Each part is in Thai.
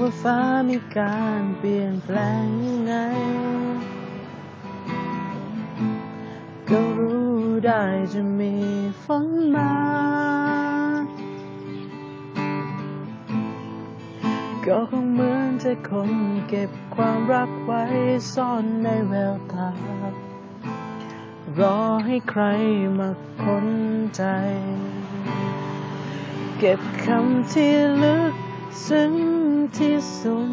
ว่าฟ้ามีการเปลี่ยนแปลงยังไง ก็รู้ได้จะมีฝนมา ก็คงเหมือนจะคนเก็บความรักไว้ซ่อนในแววตารอให้ใครมาค้นใจ เก็บคำที่ลึก ซึ้งที่สุด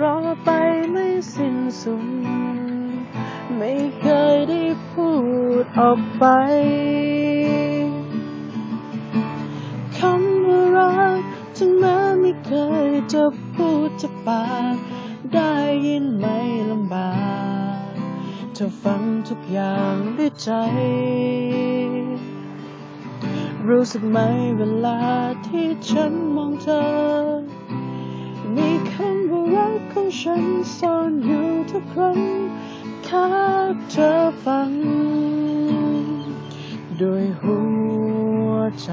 รอไปไม่สิ้นสุด ไม่เคยได้พูดออกไปคำว่ารักถึงแม้ไม่เคยจะพูดจากปากได้ยินไหมลำบากเธอฟังทุกอย่างด้วยใจ รู้สึกไหมเวลาที่ฉันมองเธอมีคำว่ารักของฉันซ่อนอยู่ทุกครั้งแค่เธอฟัง ด้วยหัวใจ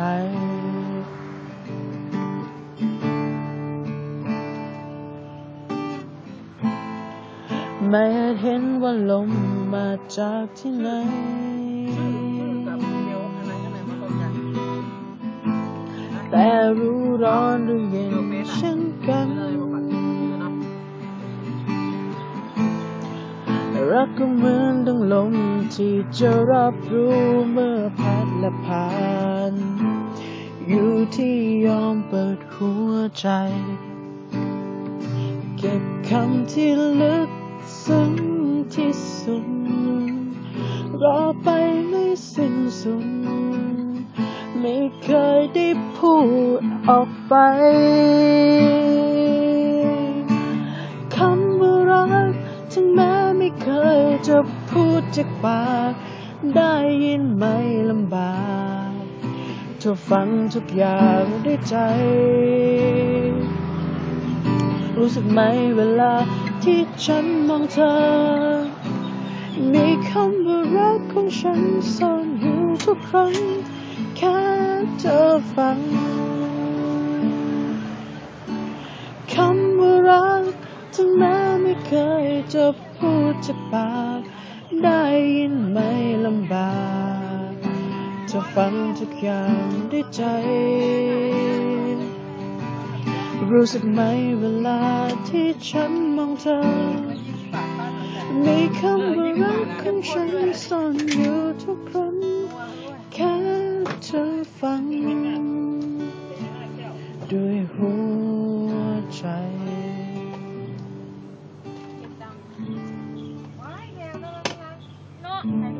ไม่เห็นว่าลมมาจากที่ไหน แต่รู้ร้อนหรือเย็นเช่นกัน รักก็เหมือนดังลมที่จะรับรู้เมื่อพัดและผ่าน อยู่ที่ยอมเปิดหัวใจ เก็บคำที่ลึกซึ้งที่สุดรอไปไม่สิ้นสุด ไม่เคยได้พูดออกไป คำว่ารักถึงแม้ไม่เคยจะพูดจากปาก ได้ยินไหมลำบากเธอฟังทุกอย่างด้วยใจ รู้สึกไหมเวลาที่ฉันมองเธอ มีคำว่ารักของฉันซ่อนอยู่ทุกครั้งแค่ เธอฟัง คำว่ารักถึงแม้ไม่เคยจะพูดจากปาก ได้ยินไหมลำบากจะฟังทุกอย่างด้วยใจ รู้สึกไหมเวลาที่ฉันมองเธอ มีคำว่ารักของฉันซ่อนอยู่ Mm-hmm.